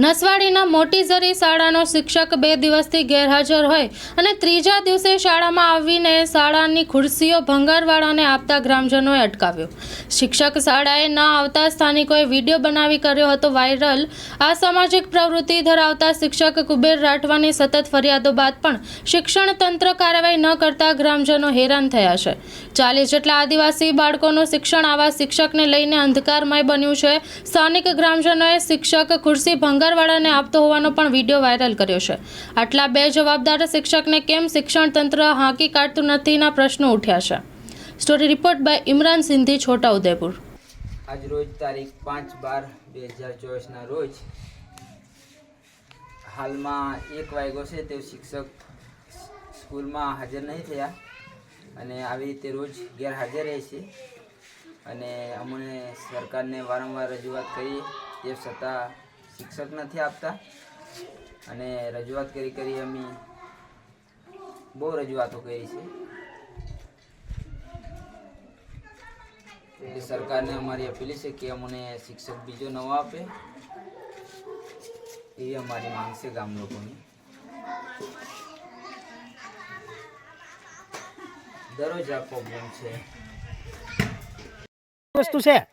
નસવાડીના મોટી ઝરી શાળાનો શિક્ષક બે દિવસથી ગેરહાજર હોય અને ત્રીજા દિવસે શાળામાં આવીને શાળાની ખુરશીઓ ભંગારવાળાને આપતા ગ્રામજનોએ અટકાવ્યો. શિક્ષક શાળાએ ન આવતા સ્થાનિકોએ વીડિયો બનાવી કર્યો હતો વાયરલ. આ સામાજિક પ્રવૃત્તિ ધરાવતા શિક્ષક કુબેર રાઠવાની સતત ફરિયાદો બાદ પણ શિક્ષણ તંત્ર કાર્યવાહી ન કરતા ગ્રામજનો હેરાન થયા છે. ચાલીસ જેટલા આદિવાસી બાળકોનું શિક્ષણ આવા શિક્ષકને લઈને અંધકારમય બન્યું છે. સ્થાનિક ગ્રામજનોએ શિક્ષક ખુરશી ભંગારવાળાને આપતો હોવાનો પણ વીડિયો વાયરલ કર્યો છે. આટલા બે જવાબદાર શિક્ષકને કેમ શિક્ષણ તંત્ર હાંકી કાઢતું નથીના પ્રશ્નો ઉઠ્યા છે. Story report by Imran Sindhi, Chhotaudepur. આજ રોજ તારીખ પાંચ બાર બે હજાર ચોવીસના રોજ હાલમાં એક વાગ્યો છે તે શિક્ષક સ્કૂલમાં હાજર નહીં થયા અને આવી રીતે રોજ ગેરહાજર રહે છે. અને અમને સરકારને વારંવાર રજૂઆત કરી તે છતાં શિક્ષક નથી આપતા. અને રજૂઆત કરી કરી અમે બહુ રજૂઆતો કરી છે. એટલે સરકારને અમારી અપીલ છે કે અમને શિક્ષક બીજો નવો આપે. એવી અમારી માંગ છે ગામ લોકોની. દરરોજ આ પ્રોબ્લેમ છે. વસ્તુ છે.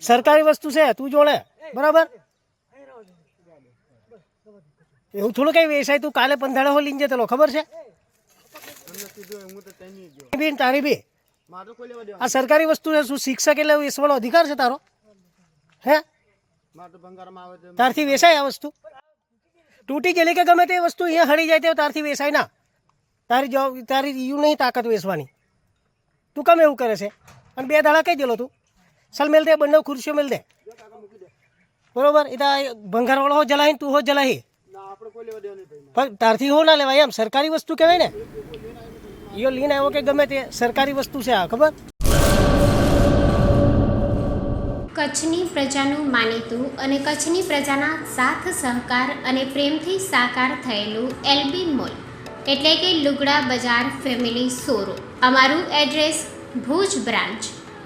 સરકારી વસ્તુ છે તું જોડે બરાબર એવું થોડું કઈ વેસાય તું કાલે પંધાળે હો લઈને જતો ખબર છે બેન તારી બી આ સરકારી વસ્તુ છે શું શિક્ષક એટલે વેસવાનો અધિકાર છે તારો હે તારથી વેસાય આ વસ્તુ તૂટી ગયેલી કે ગમે તે વસ્તુ અહીંયા હળી જાય તે તારથી વેસાય ના તારી જવાબ તારી યુ નહીં તાકાત વેસવાની તું કેમ એવું કરે છે અને બે દાડા કહી દેલો તું. ચાલ મેલ દે, બંને ખુરશીઓ મેલ દે. બરોબર? એ ભંગારવાળો હો જલાહી તું હો જલાહી. પણ તારથી હો ના લેવાય એમ, સરકારી વસ્તુ કહેવાય ને. યો લઈને આવ્યો કે ગમે તે સરકારી વસ્તુ છે આ, ખબર? કચ્છની પ્રજાનું માનીતું અને કચ્છની પ્રજાના સાથ, સહકાર અને પ્રેમથી સાકાર થયેલું એલબી મોલ, એટલે કે લુગડા બજાર ફેમિલી શોરૂમ. અમારું address Bhuj branch.